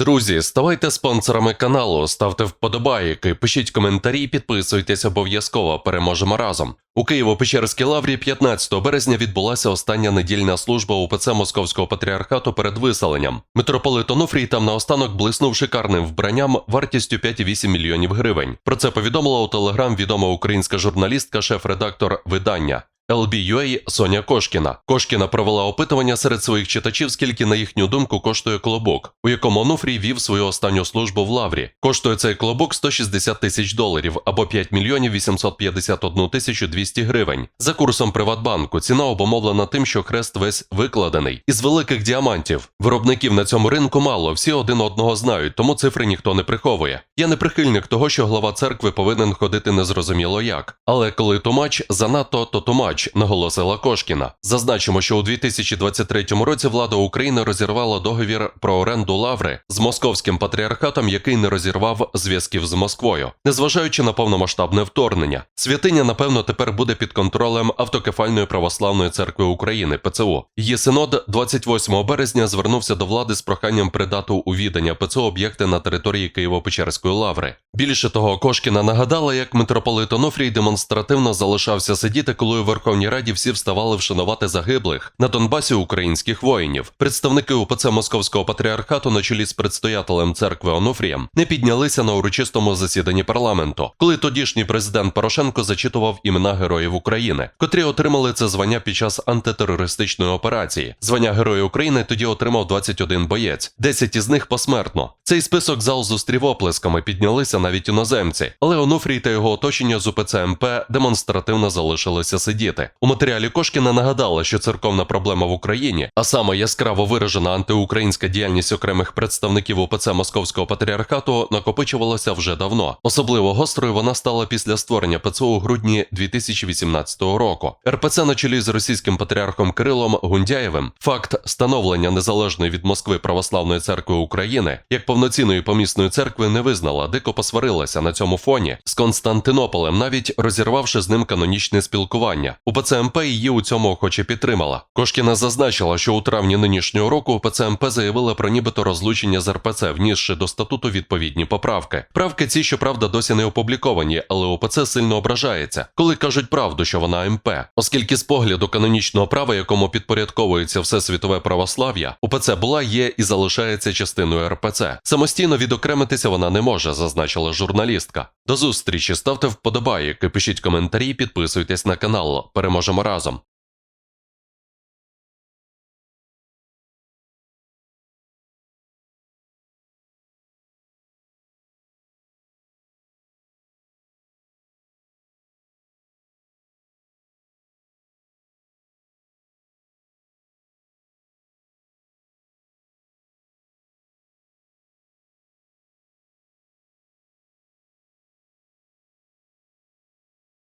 Друзі, ставайте спонсорами каналу, ставте вподобайки, пишіть коментарі, підписуйтесь обов'язково. Переможемо разом. У Києво-Печерській лаврі 15 березня відбулася остання недільна служба УПЦ Московського патріархату перед виселенням. Митрополит Онуфрій там наостанок блиснув шикарним вбранням вартістю 5,8 мільйонів гривень. Про це повідомила у телеграм відома українська журналістка, шеф-редактор видання. LBUA Соня Кошкіна. Кошкіна провела опитування серед своїх читачів, скільки, на їхню думку, коштує клобук, у якому Онуфрій вів свою останню службу в Лаврі. Коштує цей клобук 160 тисяч доларів або 5 мільйонів 851 тисячу 200 гривень. За курсом Приватбанку ціна обумовлена тим, що хрест весь викладений із великих діамантів. Виробників на цьому ринку мало, всі один одного знають, тому цифри ніхто не приховує. Я не прихильник того, що глава церкви повинен ходити незрозуміло як. Але коли тумач занадто, то тумач, наголосила Кошкіна. Зазначимо, що у 2023 році влада України розірвала договір про оренду лаври з московським патріархатом, який не розірвав зв'язків з Москвою, незважаючи на повномасштабне вторгнення. Святиня, напевно, тепер буде під контролем автокефальної православної церкви України ПЦУ. Її синод 28 березня звернувся до влади з проханням придати у відання ПЦУ об'єкти на території Києво-Печерської лаври. Більше того, Кошкіна нагадала, як митрополит Онуфрій демонстративно залишався сидіти, коли у Верховній Раді всі вставали вшанувати загиблих на Донбасі українських воїнів. Представники УПЦ Московського патріархату на чолі з предстоятелем церкви Онуфрієм не піднялися на урочистому засіданні парламенту, коли тодішній президент Порошенко зачитував імена героїв України, котрі отримали це звання під час антитерористичної операції. Звання Героя України тоді отримав 21 боєць, 10 із них посмертно. Цей список зал зустрів оплесками, піднялися навіть іноземці, але Онуфрій та його оточення з УПЦ МП демонстративно залишилися сидіти. У матеріалі Кошкіна нагадала, що церковна проблема в Україні, а саме яскраво виражена антиукраїнська діяльність окремих представників УПЦ Московського патріархату накопичувалася вже давно. Особливо гострою вона стала після створення ПЦУ у грудні 2018 року. РПЦ на чолі з російським патріархом Кирилом Гундяєвим факт становлення незалежної від Москви православної церкви України як повноцінної помісної церкви не визнала, дико посварилася на цьому фоні з Константинополем, навіть розірвавши з ним канонічне спілкування. УПЦ МП її у цьому охоче підтримала. Кошкіна зазначила, що у травні нинішнього року УПЦ МП заявила про нібито розлучення з РПЦ, внісши до статуту відповідні поправки. Правки ці, щоправда, досі не опубліковані, але УПЦ сильно ображається, коли кажуть правду, що вона МП, оскільки з погляду канонічного права, якому підпорядковується все світове православ'я, УПЦ була, є і залишається частиною РПЦ. Самостійно відокремитися вона не може, зазначила журналістка. До зустрічі ставте вподобайки, пишіть коментарі, підписуйтесь на канал. Переможемо разом.